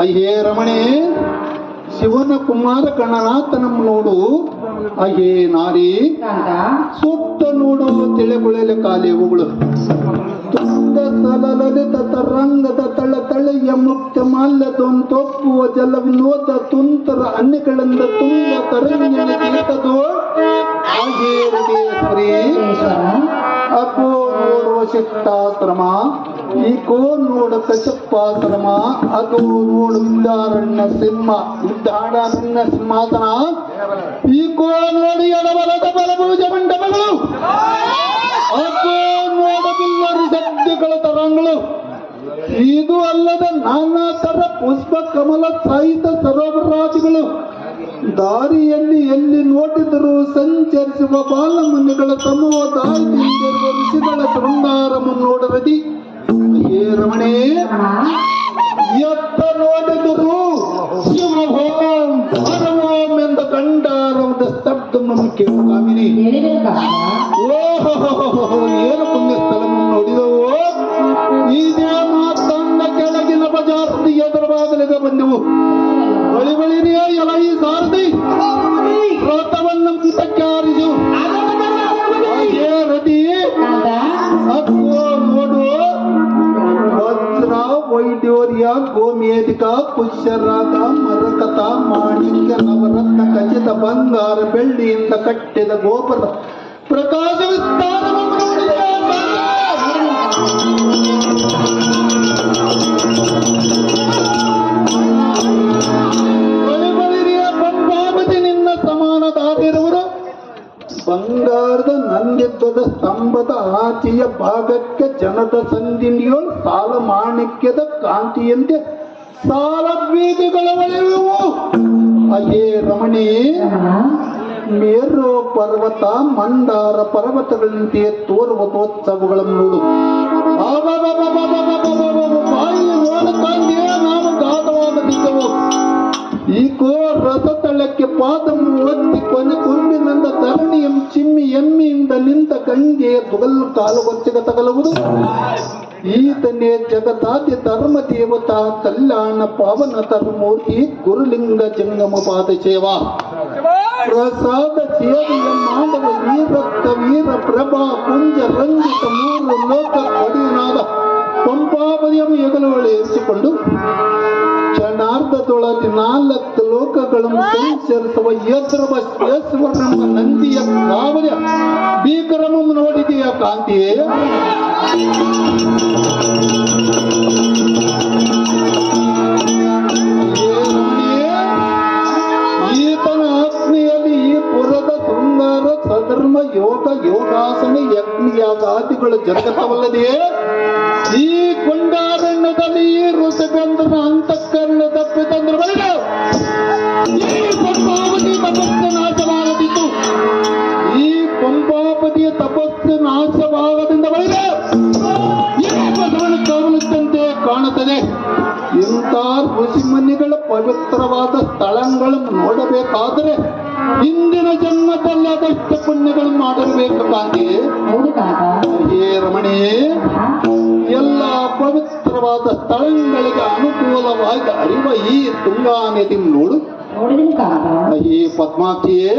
ಅಯ್ಯೇ ರಮಣಿ ಶಿವನ ಕುಮಾರ ಗಣನಾಥನ ನೋಡು. ಅಯ್ಯೇ ನಾರಿ ಸುತ್ತ ನೋಡು ತಿಳೆಗುಳಲೆ ಕಾಲಿ ಉಗಳು. ತುಂಗ ಸಲಲಲಿತ ತರಂಗದ ತಳ ತಳೆಯ ಮುಕ್ತ ಮಾಲ್ಯದೊಂದು ತೊಪ್ಪುವ ಜಲ ವಿನೋದ ತುಂತರ ಅನ್ನಗಳಿಂದ ತುಂಬ ತರಂಗಿನ ಗೀತದು. ಈಶ್ವರ ಅಕೋ ನೋಡುವ ಶಿಷ್ಟಾಶ್ರಮ ಈಕೋ ಅದು ನೋಡು ವಿದ್ಯಾರಣ್ಯ ಸಿಂಹ ವಿದ್ಯಾರಣ್ಯ ಸಿಂಹಾಸನ ಈಕೋ ನೋಡಿ ಎಡಬಲದ ಬಲಭುಜ ಮಂಡಪಗಳು ಅಕೋ ನೋಡಬಿಲ್ಲರಿ ಶಬ್ದಗಳ ತರಂಗಳು ಇದು ಅಲ್ಲದೆ ನಾನಾ ತರ ಪುಷ್ಪ ಕಮಲ ಸಹಿತ ಸರೋವರಾದಿಗಳು ದಾರಿಯಲ್ಲಿ ಎಲ್ಲಿ ನೋಡಿದರೂ ಸಂಚರಿಸುವ ಬಾಲಮನ್ನಿಗಳ ತಮೋ ದಾರಿಯಲ್ಲಿರುವ ಋಷಿಗಳ ಶೃಂಗಾರವನ್ನೋಡರದಿ ಹೇ ರಮಣೇ ಎತ್ತ ನೋಡಿದರೂ ಶಿವಭೋಂ ಪರಮೋಂ ಎಂದ ಕಂಡಾರದ ಸ್ತಬ್ಧ ನಮಗೆ ಸ್ವಾಮಿನಿ ಓಹೋ ಏನು ವೈಡ್ಯೋರ್ಯ ಗೋಮೇಧಿಕ ಪುಷ್ಯರಾಗ ಮರಕತ ಮಾಣಿಕ್ಯ ನವರತ್ನ ಖಚಿತ ಬಂಗಾರ ಬೆಳ್ಳಿಯಿಂದ ಕಟ್ಟಿದ ಗೋಪುರ. ಬಂಗಾರದ ಸ್ತಂಭದ ಆಚೆಯ ಭಾಗಕ್ಕೆ ಜನದ ಸಂದಿನಿಯೋ ಸಾಲ ಮಾಣಿಕ್ಯದ ಕಾಂತಿಯಂತೆ ಸಾಲ ಬೀದಿಗಳ ಒಳೆಯುವು ರಮಣಿ ರಮಣ ಮೇರು ಪರ್ವತ ಮಂದಾರ ಪರ್ವತಗಳಂತೆ ತೋರುವ ತೋತ್ಸವಗಳನ್ನು ನೋಡು. ನಿಂತ ತುಗಲ್ ಕಾಲು ಹೊಚ್ಚಗ ತಗಲುವುದು. ಈತನೇ ಜಗತಾತಿ ಧರ್ಮ ದೇವತಾ ಕಲ್ಯಾಣ ಪಾವನ ಧರ್ಮೂರ್ತಿ ಗುರುಲಿಂಗ ಜಂಗಮ ಪಾದ ಸೇವಾ. ಪ್ರಸಾದ ಸೇವೆಯ ಮಾನವ ವೀರಕ್ತ ವೀರ ಪ್ರಭಾ ಕುಂಜ ರಂಜಿತ ಮೂರು ಲೋಕ ಒಡೆಯನಾದ ಪಂಪಾಪದಿಯನ್ನು ಹೆಗಲು ಇರಿಸಿಕೊಂಡು ಕ್ಷಣಾರ್ಧದೊಳಗೆ ನಾಲ್ಕು ಲೋಕಗಳನ್ನು ಸಂಚರಿಸುವ ಯದ್ರವ ಯಶ್ವರನ ನಂದಿಯ ಕಾವಲಿಯ ಭೀಕರಮನ್ನು ನೋಡಿದೆಯ ಕಾಂತಿಯೇ? ಈತನ ಆಜ್ಞೆಯಲ್ಲಿ ಈ ಪುರದ ಸುಂದರ ಸಧರ್ಮ ಯೋಗ ಯೋಗಾಸನ ಯಜ್ಞ ಯಾಗಾದಿಗಳು ಜರುಗತವಲ್ಲದೆಯೇ ಈ ಕೊಂಡಾರಣ್ಯದಲ್ಲಿ ಈ ಋಷಭೇಂದ್ರನ ಅಂತಃಕರಣ ಬಳಿದು ಈ ಬಸವನ ಕವಲಿದ್ದಂತೆ ಕಾಣುತ್ತದೆ. ಇಂಥ ಋಷಿಮನಿಗಳ ಪವಿತ್ರವಾದ ಸ್ಥಳಗಳನ್ನು ನೋಡಬೇಕಾದರೆ ಇಂದಿನ ಜನ್ಮದಲ್ಲಿ ಅದಷ್ಟು ಪುಣ್ಯಗಳು ಮಾಡಿರಬೇಕು ಕಾಂತಿ. ಹೇ ರಮಣಿ. ಎಲ್ಲ ಪವಿತ್ರವಾದ ಸ್ಥಳಗಳಿಗೆ ಅನುಕೂಲವಾಗಿ ಅರಿವ ಈ ತುಂಗಾ ನದಿ ನೋಡು ಈ ಪದ್ಮಾಕ್ಷಿಯೇ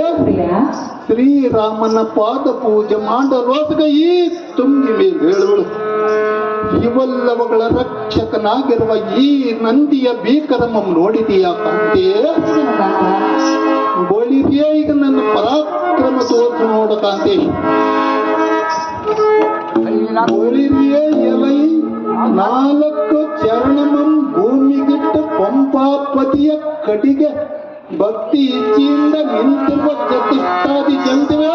ಶ್ರೀರಾಮನ ಪಾದ ಪೂಜೆ ಮಾಡಲೋಸ್ಗ ಈ ತುಂಗಿ ಮೇಲೆ ಹೇಳುವಳು. ಇವೆಲ್ಲವುಗಳ ರಕ್ಷಕನಾಗಿರುವ ಈ ನಂದಿಯ ಭೀಕರಮ ನೋಡಿದೀಯ ಕಾಂತ ಬಳಿದೆಯೇ ಈಗ ನನ್ನ ಪರಾಕ್ರಮ ತೋರಿಸು ನೋಡ ಕಾಂತೆ. ಬೋಳಿದೆಯೇ ಎಲೈ, ನಾಲ್ಕು ಚರಣಮಂ ಭೂಮಿಗಿಟ್ಟು ಪಂಪಾಪತಿಯ ಕಡಿಗೆ ಭಕ್ತಿ ಇಚ್ಛೆಯಿಂದ ನಿಂತಿರುವ ಚತುಷ್ಟಾದಿ ಜನತೆಯ